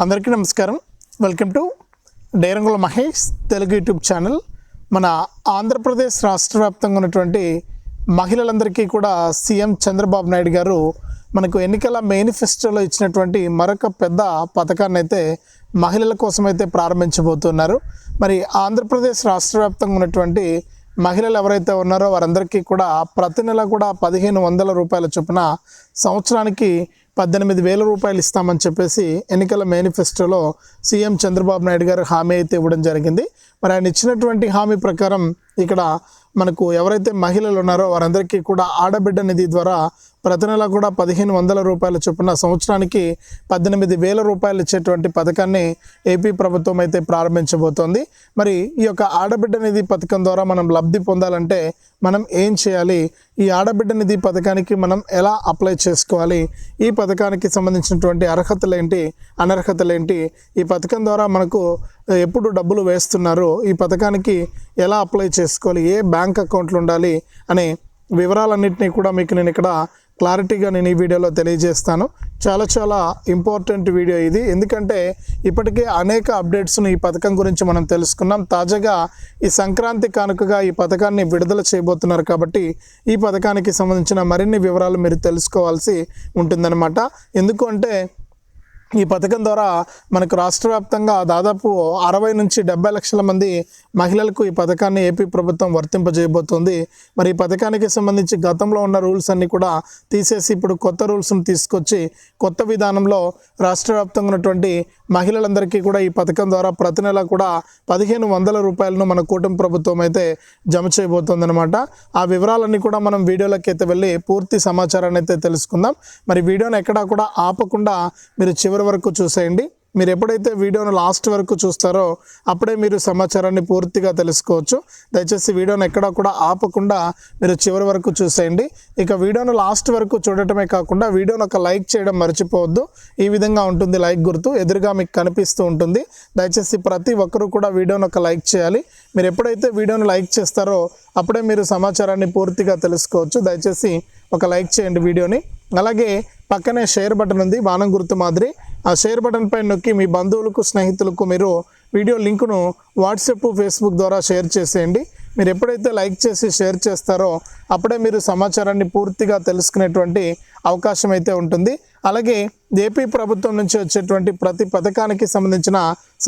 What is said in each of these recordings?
అందరికీ నమస్కారం. Welcome to Derangula Mahesh Telugu YouTube channel. మన ఆంధ్రప్రదేశ్ రాష్ట్ర వ్యాప్తంగా ఉన్నటువంటి మహిళలందరికీ కూడా సీఎం చంద్రబాబు నాయుడు గారు మనకు ఎన్నికల మేనిఫెస్టోలో ఇచ్చినటువంటి మరొక పెద్ద పథకాన్ని అయితే మహిళల కోసం అయితే ప్రారంభించబోతున్నారు. మరి ఆంధ్రప్రదేశ్ రాష్ట్ర వ్యాప్తంగా ఉన్నటువంటి మహిళలు ఎవరైతే ఉన్నారో వారందరికీ కూడా ప్రతి నెల కూడా పదిహేను వందల రూపాయల చొప్పున సంవత్సరానికి పద్దెనిమిది వేల రూపాయలు ఇస్తామని చెప్పేసి ఎన్నికల మేనిఫెస్టోలో సీఎం చంద్రబాబు నాయుడు గారు హామీ అయితే ఇవ్వడం జరిగింది. మరి ఆయన ఇచ్చినటువంటి హామీ ప్రకారం ఇక్కడ మనకు ఎవరైతే మహిళలు ఉన్నారో వారందరికీ కూడా ఆడబిడ్డ నిధి ద్వారా ప్రతి నెల కూడా పదిహేను వందల రూపాయల చొప్పున సంవత్సరానికి పద్దెనిమిది వేల రూపాయలు ఇచ్చేటువంటి పథకాన్ని ఏపీ ప్రభుత్వం అయితే ప్రారంభించబోతోంది. మరి ఈ యొక్క ఆడబిడ్డ నిధి పథకం ద్వారా మనం లబ్ధి పొందాలంటే మనం ఏం చేయాలి? ఈ ఆడబిడ్డ నిధి పథకానికి మనం ఎలా అప్లై చేసుకోవాలి? ఈ పథకానికి సంబంధించినటువంటి అర్హతలు ఏంటి? అనర్హతలు ఏంటి? ఈ పథకం ద్వారా మనకు ఎప్పుడు డబ్బులు వేస్తున్నారు? ఈ పథకానికి ఎలా అప్లై చేసుకోవాలి? ఏ బ్యాంక్ అకౌంట్లు ఉండాలి? అనే వివరాలన్నింటినీ కూడా మీకు నేను ఇక్కడ క్లారిటీగా నేను ఈ వీడియోలో తెలియజేస్తాను. చాలా చాలా ఇంపార్టెంట్ వీడియో ఇది. ఎందుకంటే ఇప్పటికే అనేక అప్డేట్స్ను ఈ పథకం గురించి మనం తెలుసుకున్నాం. తాజాగా ఈ సంక్రాంతి కానుకగా ఈ పథకాన్ని విడుదల చేయబోతున్నారు కాబట్టి ఈ పథకానికి సంబంధించిన మరిన్ని వివరాలు మీరు తెలుసుకోవాల్సి ఉంటుందన్నమాట. ఎందుకు అంటే ఈ పథకం ద్వారా మనకు రాష్ట్ర వ్యాప్తంగా దాదాపు అరవై నుంచి డెబ్బై లక్షల మంది మహిళలకు ఈ పథకాన్ని ఏపీ ప్రభుత్వం వర్తింపజేయబోతోంది. మరి ఈ పథకానికి సంబంధించి గతంలో ఉన్న రూల్స్ అన్ని కూడా తీసేసి ఇప్పుడు కొత్త రూల్స్ను తీసుకొచ్చి కొత్త విధానంలో రాష్ట్ర వ్యాప్తంగా ఉన్నటువంటి మహిళలందరికీ కూడా ఈ పథకం ద్వారా ప్రతి నెల కూడా పదిహేను వందల రూపాయలను మన కూటమి ప్రభుత్వం అయితే జమ చేయబోతోందనమాట ఆ వివరాలన్నీ కూడా మనం వీడియోలోకి అయితే వెళ్ళి పూర్తి సమాచారాన్ని అయితే తెలుసుకుందాం. మరి వీడియోని ఎక్కడా కూడా ఆపకుండా మీరు చివరి వరకు చూసేయండి. మీరు ఎప్పుడైతే వీడియోను లాస్ట్ వరకు చూస్తారో అప్పుడే మీరు సమాచారాన్ని పూర్తిగా తెలుసుకోవచ్చు. దయచేసి వీడియోను ఎక్కడా కూడా ఆపకుండా మీరు చివరి వరకు చూసేయండి. ఇక వీడియోను లాస్ట్ వరకు చూడటమే కాకుండా వీడియోను ఒక లైక్ చేయడం మర్చిపోవద్దు. ఈ విధంగా ఉంటుంది లైక్ గుర్తు ఎదురుగా మీకు కనిపిస్తూ ఉంటుంది. దయచేసి ప్రతి ఒక్కరూ కూడా వీడియోను ఒక లైక్ చేయాలి. మీరు ఎప్పుడైతే వీడియోను లైక్ చేస్తారో అప్పుడే మీరు సమాచారాన్ని పూర్తిగా తెలుసుకోవచ్చు. దయచేసి ఒక లైక్ చేయండి వీడియోని. అలాగే పక్కనే షేర్ బటన్ ఉంది బాణం గుర్తు మాదిరి. ఆ షేర్ బటన్ పైన నొక్కి మీ బంధువులకు స్నేహితులకు మీరు వీడియో లింకును వాట్సాప్ ఫేస్బుక్ ద్వారా షేర్ చేసేయండి. మీరు ఎప్పుడైతే లైక్ చేసి షేర్ చేస్తారో అప్పుడే మీరు సమాచారాన్ని పూర్తిగా తెలుసుకునేటువంటి అవకాశం అయితే ఉంటుంది. అలాగే ఏపీ ప్రభుత్వం నుంచి వచ్చేటువంటి ప్రతి పథకానికి సంబంధించిన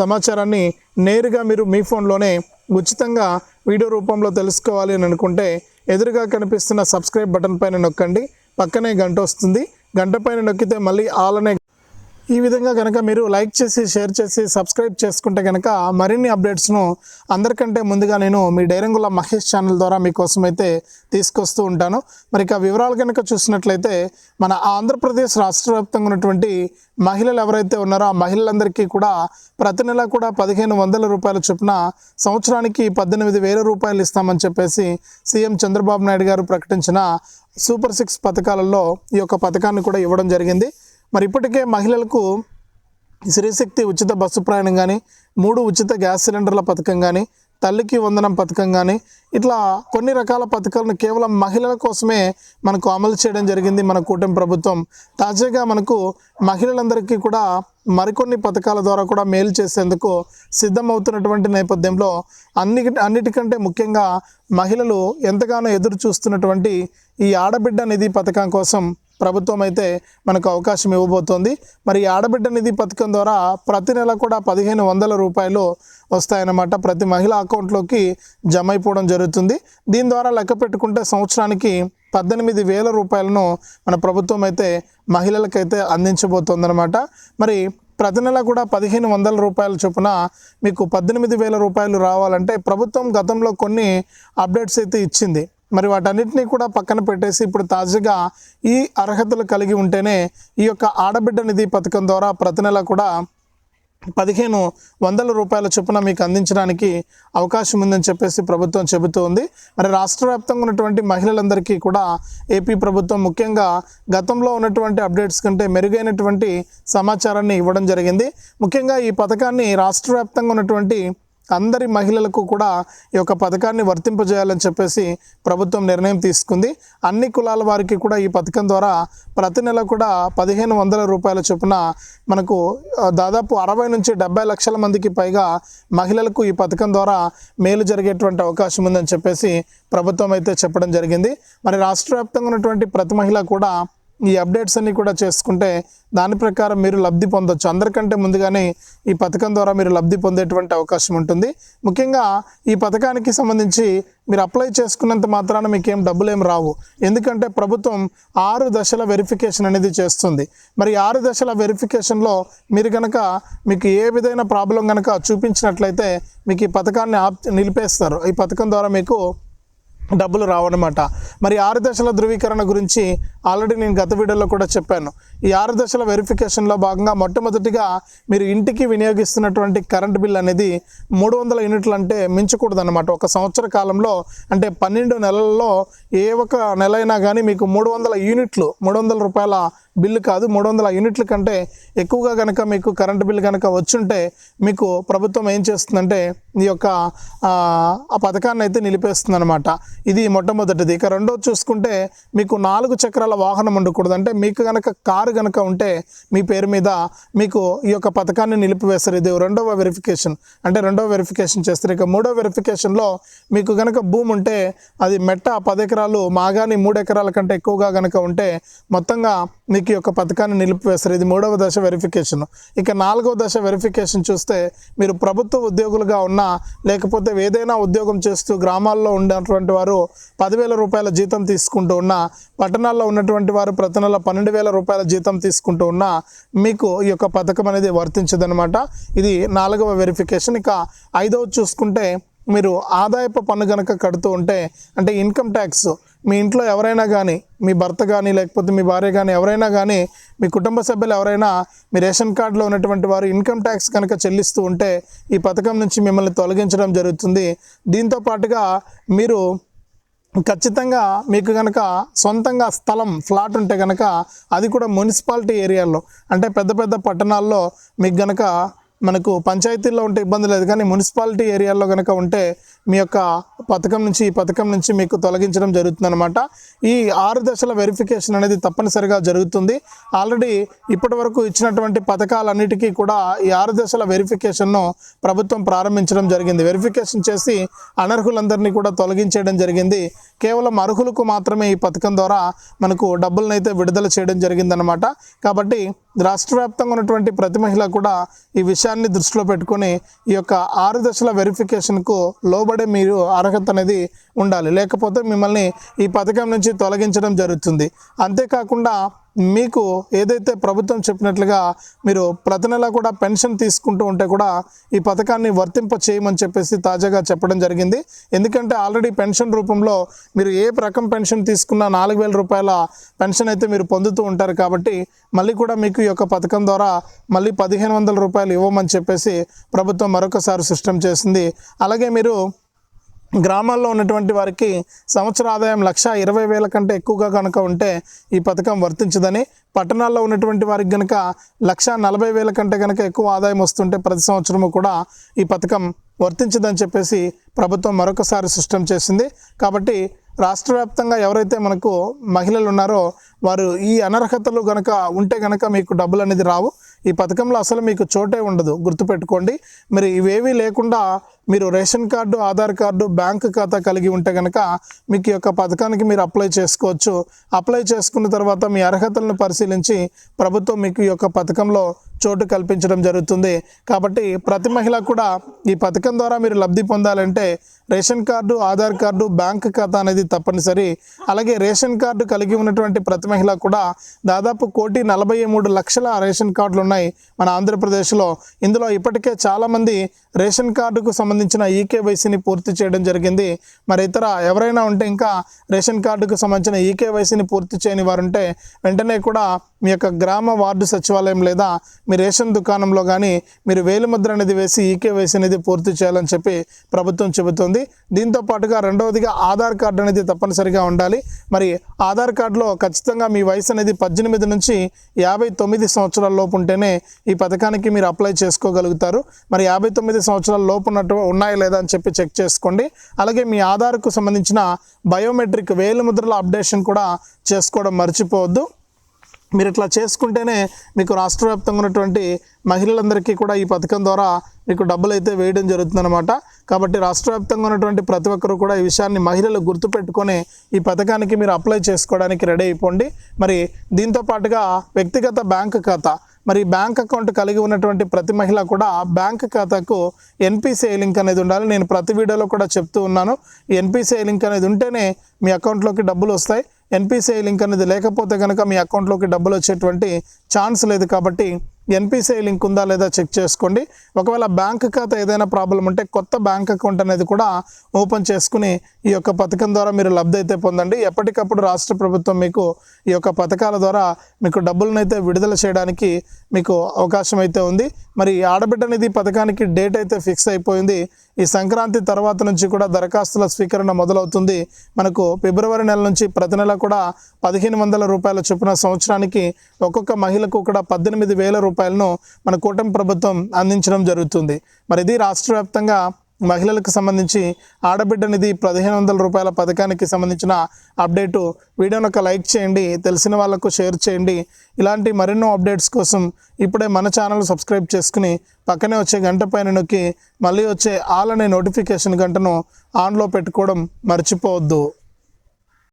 సమాచారాన్ని నేరుగా మీరు మీ ఫోన్లోనే ఉచితంగా వీడియో రూపంలో తెలుసుకోవాలి అని అనుకుంటే ఎదురుగా కనిపిస్తున్న సబ్స్క్రైబ్ బటన్ పైన నొక్కండి. పక్కనే గంట వస్తుంది. గంట పైన నొక్కితే మళ్ళీ ఆల్ అనే ఈ విధంగా కనుక మీరు లైక్ చేసి షేర్ చేసి సబ్స్క్రైబ్ చేసుకుంటే కనుక మరిన్ని అప్డేట్స్ను అందరికంటే ముందుగా నేను మీ డైరంగుల మహేష్ ఛానల్ ద్వారా మీకోసం అయితే తీసుకొస్తూ ఉంటాను. మరి ఇక వివరాలు కనుక చూసినట్లయితే మన ఆంధ్రప్రదేశ్ రాష్ట్ర వ్యాప్తంగా ఉన్నటువంటి మహిళలు ఎవరైతే ఉన్నారో ఆ మహిళలందరికీ కూడా ప్రతి నెల కూడా పదిహేను వందల రూపాయల చొప్పున సంవత్సరానికి పద్దెనిమిది వేల రూపాయలు ఇస్తామని చెప్పేసి సీఎం చంద్రబాబు నాయుడు గారు ప్రకటించిన సూపర్ సిక్స్ పథకాలలో ఈ యొక్క పథకాన్ని కూడా ఇవ్వడం జరిగింది. మరి ఇప్పటికే మహిళలకు శ్రీశక్తి ఉచిత బస్సు ప్రయాణం కానీ మూడు ఉచిత గ్యాస్ సిలిండర్ల పథకం కానీ తల్లికి వందనం పథకం కానీ ఇట్లా కొన్ని రకాల పథకాలను కేవలం మహిళల కోసమే మనకు అమలు చేయడం జరిగింది మన కూటమి ప్రభుత్వం. తాజాగా మనకు మహిళలందరికీ కూడా మరికొన్ని పథకాల ద్వారా కూడా మేలు చేసేందుకు సిద్ధమవుతున్నటువంటి నేపథ్యంలో అన్ని అన్నిటికంటే ముఖ్యంగా మహిళలు ఎంతగానో ఎదురు చూస్తున్నటువంటి ఈ ఆడబిడ్డ నిధి పథకం కోసం ప్రభుత్వం అయితే మనకు అవకాశం ఇవ్వబోతోంది. మరి ఆడబిడ్డ నిధి పథకం ద్వారా ప్రతి నెల కూడా పదిహేను వందల రూపాయలు వస్తాయన్నమాట. ప్రతి మహిళ అకౌంట్లోకి జమ అయిపోవడం జరుగుతుంది. దీని ద్వారా లెక్క పెట్టుకుంటే సంవత్సరానికి పద్దెనిమిది వేల రూపాయలను మన ప్రభుత్వం అయితే మహిళలకైతే అందించబోతోందనమాట మరి ప్రతి నెల కూడా పదిహేను వందల రూపాయల చొప్పున మీకు పద్దెనిమిది వేల రూపాయలు రావాలంటే ప్రభుత్వం గతంలో కొన్ని అప్డేట్స్ అయితే ఇచ్చింది. మరి వాటన్నిటినీ కూడా పక్కన పెట్టేసి ఇప్పుడు తాజాగా ఈ అర్హతలు కలిగి ఉంటేనే ఈ యొక్క ఆడబిడ్డ నిధి పథకం ద్వారా ప్రతి నెల కూడా పదిహేను వందల రూపాయల చొప్పున మీకు అందించడానికి అవకాశం ఉందని చెప్పేసి ప్రభుత్వం చెబుతోంది. మరి రాష్ట్ర వ్యాప్తంగా ఉన్నటువంటి మహిళలందరికీ కూడా ఏపీ ప్రభుత్వం ముఖ్యంగా గతంలో ఉన్నటువంటి అప్డేట్స్ కంటే మెరుగైనటువంటి సమాచారాన్ని ఇవ్వడం జరిగింది. ముఖ్యంగా ఈ పథకాన్ని రాష్ట్ర వ్యాప్తంగా ఉన్నటువంటి అందరి మహిళలకు కూడా ఈ యొక్క పథకాన్ని వర్తింపజేయాలని చెప్పేసి ప్రభుత్వం నిర్ణయం తీసుకుంది. అన్ని కులాల వారికి కూడా ఈ పథకం ద్వారా ప్రతి నెల కూడా పదిహేను వందల రూపాయల చొప్పున మనకు దాదాపు అరవై నుంచి డెబ్బై లక్షల మందికి పైగా మహిళలకు ఈ పథకం ద్వారా మేలు జరిగేటువంటి అవకాశం ఉందని చెప్పేసి ప్రభుత్వం అయితే చెప్పడం జరిగింది. మరి రాష్ట్ర వ్యాప్తంగా ఉన్నటువంటి ప్రతి మహిళ కూడా ఈ అప్డేట్స్ అన్నీ కూడా చేసుకుంటే దాని ప్రకారం మీరు లబ్ధి పొందొచ్చు. అందరికంటే ముందుగానే ఈ పథకం ద్వారా మీరు లబ్ధి పొందేటువంటి అవకాశం ఉంటుంది. ముఖ్యంగా ఈ పథకానికి సంబంధించి మీరు అప్లై చేసుకున్నంత మాత్రాన మీకేం డబ్బులు ఏం రావు. ఎందుకంటే ప్రభుత్వం ఆరు దశల వెరిఫికేషన్ అనేది చేస్తుంది. మరి ఆరు దశల వెరిఫికేషన్లో మీరు కనుక మీకు ఏ విధమైన ప్రాబ్లం కనుక చూపించినట్లయితే మీకు ఈ పథకాన్ని ఆప్ నిలిపేస్తారు. ఈ పథకం ద్వారా మీకు డబ్బులు రావన్నమాట. మరి ఆరు దశల ధృవీకరణ గురించి ఆల్రెడీ నేను గత వీడియోలో కూడా చెప్పాను. ఈ ఆరు దశల వెరిఫికేషన్లో భాగంగా మొట్టమొదటిగా మీరు ఇంటికి వినియోగిస్తున్నటువంటి కరెంట్ బిల్ అనేది మూడు వందల యూనిట్లు అంటే మించకూడదన్నమాట. ఒక సంవత్సర కాలంలో అంటే పన్నెండు నెలల్లో ఏ ఒక నెల అయినా కానీ మీకు మూడు వందల యూనిట్లు మూడు వందల రూపాయల బిల్లు కాదు మూడు వందల యూనిట్ల కంటే ఎక్కువగా కనుక మీకు కరెంటు బిల్లు కనుక వచ్చుంటే మీకు ప్రభుత్వం ఏం చేస్తుందంటే ఈ యొక్క ఆ పథకాన్ని అయితే నిలిపేస్తుంది అనమాట ఇది మొట్టమొదటిది. ఇక రెండోది చూసుకుంటే మీకు నాలుగు చక్రాల వాహనం ఉండకూడదు. అంటే మీకు కనుక కారు కనుక ఉంటే మీ పేరు మీద మీకు ఈ యొక్క పథకాన్ని నిలిపివేస్తారు. ఇది రెండవ వెరిఫికేషన్ అంటే రెండవ వెరిఫికేషన్ చేస్తారు. ఇక మూడో వెరిఫికేషన్లో మీకు కనుక భూమి ఉంటే అది మెట్ట పది ఎకరాలు మాగాని మూడు ఎకరాల కంటే ఎక్కువగా కనుక ఉంటే మొత్తంగా మీకు ఈ యొక్క పథకాన్ని నిలిపివేస్తారు. ఇది మూడవ దశ వెరిఫికేషన్ ఇక నాలుగవ దశ వెరిఫికేషన్ చూస్తే మీరు ప్రభుత్వ ఉద్యోగులుగా ఉన్నా లేకపోతే ఏదైనా ఉద్యోగం చేస్తూ గ్రామాల్లో ఉన్నటువంటి వారు పదివేల రూపాయల జీతం తీసుకుంటూ ఉన్నా పట్టణాల్లో ఉన్నటువంటి వారు ప్రతి నెల పన్నెండు వేల రూపాయల జీతం తీసుకుంటూ ఉన్నా మీకు ఈ యొక్క పథకం అనేది వర్తించదనమాట ఇది నాలుగవ వెరిఫికేషన్ ఇక ఐదవ చూసుకుంటే మీరు ఆదాయపు పన్ను కనుక కడుతూ ఉంటే అంటే ఇన్కమ్ ట్యాక్స్ మీ ఇంట్లో ఎవరైనా కానీ మీ భర్త కానీ లేకపోతే మీ భార్య కానీ ఎవరైనా కానీ మీ కుటుంబ సభ్యులు ఎవరైనా మీ రేషన్ కార్డులో ఉన్నటువంటి వారు ఇన్కమ్ ట్యాక్స్ కనుక చెల్లిస్తూ ఉంటే ఈ పథకం నుంచి మిమ్మల్ని తొలగించడం జరుగుతుంది. దీంతో పాటుగా మీరు ఖచ్చితంగా మీకు కనుక సొంతంగా స్థలం ఫ్లాట్ ఉంటే కనుక అది కూడా మున్సిపాలిటీ ఏరియాల్లో. అంటే పెద్ద పెద్ద పట్టణాల్లో మీకు గనక మనకు పంచాయతీల్లో ఉంటే ఇబ్బంది లేదు కానీ మున్సిపాలిటీ ఏరియాల్లో కనుక ఉంటే మీ యొక్క పథకం నుంచి ఈ పథకం నుంచి మీకు తొలగించడం జరుగుతుందన్నమాట. ఈ ఆరు దశల వెరిఫికేషన్ అనేది తప్పనిసరిగా జరుగుతుంది. ఆల్రెడీ ఇప్పటి వరకు ఇచ్చినటువంటి పథకాలన్నిటికీ కూడా ఈ ఆరు దశల వెరిఫికేషన్ను ప్రభుత్వం ప్రారంభించడం జరిగింది. వెరిఫికేషన్ చేసి అనర్హులందరినీ కూడా తొలగించేయడం జరిగింది. కేవలం అర్హులకు మాత్రమే ఈ పథకం ద్వారా మనకు డబ్బులనైతే అయితే విడుదల చేయడం జరిగిందనమాట కాబట్టి రాష్ట్ర వ్యాప్తంగా ఉన్నటువంటి ప్రతి మహిళ కూడా ఈ విషయాన్ని దృష్టిలో పెట్టుకొని ఈ యొక్క ఆరు దశల వెరిఫికేషన్కు లోబడి మీరు అర్హత అనేది ఉండాలి. లేకపోతే మిమ్మల్ని ఈ పథకం నుంచి తొలగించడం జరుగుతుంది. అంతేకాకుండా మీకు ఏదైతే ప్రభుత్వం చెప్పినట్లుగా మీరు ప్రతి నెల కూడా పెన్షన్ తీసుకుంటూ ఉంటే కూడా ఈ పథకాన్ని వర్తింప చేయమని చెప్పేసి తాజాగా చెప్పడం జరిగింది. ఎందుకంటే ఆల్రెడీ పెన్షన్ రూపంలో మీరు ఏ రకం పెన్షన్ తీసుకున్నా నాలుగు వేల రూపాయల పెన్షన్ అయితే మీరు పొందుతూ ఉంటారు కాబట్టి మళ్ళీ కూడా మీకు ఈ యొక్క పథకం ద్వారా మళ్ళీ పదిహేను వందల రూపాయలు ఇవ్వమని చెప్పేసి ప్రభుత్వం మరొకసారి సిస్టమ్ చేసింది. అలాగే మీరు గ్రామాల్లో ఉన్నటువంటి వారికి సంవత్సర ఆదాయం లక్ష ఇరవై వేల కంటే ఎక్కువగా కనుక ఉంటే ఈ పథకం వర్తించదని పట్టణాల్లో ఉన్నటువంటి వారికి కనుక లక్ష నలభై వేల కంటే కనుక ఎక్కువ ఆదాయం వస్తుంటే ప్రతి సంవత్సరము కూడా ఈ పథకం వర్తించదని చెప్పేసి ప్రభుత్వం మరొకసారి స్పష్టం చేసింది. కాబట్టి రాష్ట్ర వ్యాప్తంగా ఎవరైతే మనకు మహిళలు ఉన్నారో వారు ఈ అనర్హతలు గనక ఉంటే గనక మీకు డబ్బులు అనేది రావు. ఈ పథకంలో అసలు మీకు చోటే ఉండదు. గుర్తుపెట్టుకోండి. మరి ఇవేవీ లేకుండా మీరు ration card Aadhaar card bank ఖాతా కలిగి ఉంటే కనుక మీకు ఈ యొక్క పథకానికి మీరు అప్లై చేసుకోవచ్చు. అప్లై చేసుకున్న తర్వాత మీ అర్హతలను పరిశీలించి ప్రభుత్వం మీకు ఈ యొక్క పథకంలో చోటు కల్పించడం జరుగుతుంది. కాబట్టి ప్రతి మహిళ కూడా ఈ పథకం ద్వారా మీరు లబ్ధి పొందాలంటే ration card Aadhaar card bank ఖాతా అనేది తప్పనిసరి. అలాగే రేషన్ కార్డు కలిగి ఉన్నటువంటి ప్రతి మహిళ కూడా దాదాపు కోటి నలభై మూడు లక్షల రేషన్ కార్డులు ఉన్నాయి మన ఆంధ్రప్రదేశ్లో. ఇందులో ఇప్పటికే చాలామంది రేషన్ కార్డుకు సంబంధించి సంబంధించిన ఈకేవైసీని పూర్తి చేయడం జరిగింది. మరి ఇతర ఎవరైనా ఉంటే ఇంకా రేషన్ కార్డుకు సంబంధించిన ఈకేవైసీని పూర్తి చేయని వారు ఉంటే వెంటనే కూడా మీ యొక్క గ్రామ వార్డు సచివాలయం లేదా మీ రేషన్ దుకాణంలో కానీ మీరు వేలిముద్ర అనేది వేసి ఈకేవైసీ అనేది పూర్తి చేయాలని చెప్పి ప్రభుత్వం చెబుతుంది. దీంతో పాటుగా రెండవదిగా ఆధార్ కార్డు అనేది తప్పనిసరిగా ఉండాలి. మరి ఆధార్ కార్డులో ఖచ్చితంగా మీ వయసు అనేది పద్దెనిమిది నుంచి యాభై తొమ్మిది సంవత్సరాల లోపు ఉంటేనే ఈ పథకానికి మీరు అప్లై చేసుకోగలుగుతారు. మరి యాభై తొమ్మిది సంవత్సరాల లోపు ఉన్నట్టు ఉన్నాయా లేదా అని చెప్పి చెక్ చేసుకోండి. అలాగే మీ ఆధార్కు సంబంధించిన బయోమెట్రిక్ వేలిముద్రల అప్డేషన్ కూడా చేసుకోవడం మర్చిపోవద్దు. మీరు ఇట్లా చేసుకుంటేనే మీకు రాష్ట్ర వ్యాప్తంగా ఉన్నటువంటి మహిళలందరికీ కూడా ఈ పథకం ద్వారా మీకు డబ్బులు అయితే వేయడం జరుగుతుందన్నమాట. కాబట్టి రాష్ట్ర వ్యాప్తంగా ఉన్నటువంటి ప్రతి ఒక్కరు కూడా ఈ విషయాన్ని మహిళలు గుర్తుపెట్టుకొని ఈ పథకానికి మీరు అప్లై చేసుకోవడానికి రెడీ అయిపోండి. మరి దీంతో పాటుగా వ్యక్తిగత బ్యాంక్ ఖాతా. మరి బ్యాంక్ అకౌంట్ కలిగి ఉన్నటువంటి ప్రతి మహిళ కూడా బ్యాంక్ ఖాతాకు ఎన్పిసిఐ లింక్ అనేది ఉండాలి. నేను ప్రతి వీడియోలో కూడా చెప్తూ ఉన్నాను. ఈ ఎన్పిసిఐ లింక్ అనేది ఉంటేనే మీ అకౌంట్లోకి డబ్బులు వస్తాయి. ఎన్పిసిఐ లింక్ అనేది లేకపోతే కనుక మీ అకౌంట్లోకి డబ్బులు వచ్చేటువంటి ఛాన్స్ లేదు కాబట్టి ఎన్పిసిఐ లింక్ ఉందా లేదా చెక్ చేసుకోండి. ఒకవేళ బ్యాంక్ ఖాతా ఏదైనా ప్రాబ్లం ఉంటే కొత్త బ్యాంక్ అకౌంట్ అనేది కూడా ఓపెన్ చేసుకుని ఈ యొక్క పథకం ద్వారా మీరు లబ్ధి అయితే పొందండి. ఎప్పటికప్పుడు రాష్ట్ర ప్రభుత్వం మీకు ఈ యొక్క పథకాల ద్వారా మీకు డబ్బులను అయితే విడుదల చేయడానికి మీకు అవకాశం అయితే ఉంది. మరి ఈ ఆడబిడ్డ నిధి పథకానికి డేట్ అయితే ఫిక్స్ అయిపోయింది. ఈ సంక్రాంతి తర్వాత నుంచి కూడా దరఖాస్తుల స్వీకరణ మొదలవుతుంది. మనకు ఫిబ్రవరి నెల నుంచి ప్రతి నెల కూడా పదిహేను వందల రూపాయల చొప్పున సంవత్సరానికి ఒక్కొక్క మహిళకు కూడా పద్దెనిమిది వేల రూపాయలను మన కూటమి ప్రభుత్వం అందించడం జరుగుతుంది. మరి ఇది రాష్ట్ర వ్యాప్తంగా మహిళలకు సంబంధించి ఆడబిడ్డ నిధి పదిహేను వందల రూపాయల పథకానికి సంబంధించిన అప్డేటు. వీడియోను ఒక లైక్ చేయండి తెలిసిన వాళ్ళకు షేర్ చేయండి. ఇలాంటి మరెన్నో అప్డేట్స్ కోసం ఇప్పుడే మన ఛానల్ సబ్స్క్రైబ్ చేసుకుని పక్కనే వచ్చే గంట పైన నొక్కి మళ్ళీ వచ్చే ఆల్ అనే నోటిఫికేషన్ గంటను ఆన్లో పెట్టుకోవడం మర్చిపోవద్దు.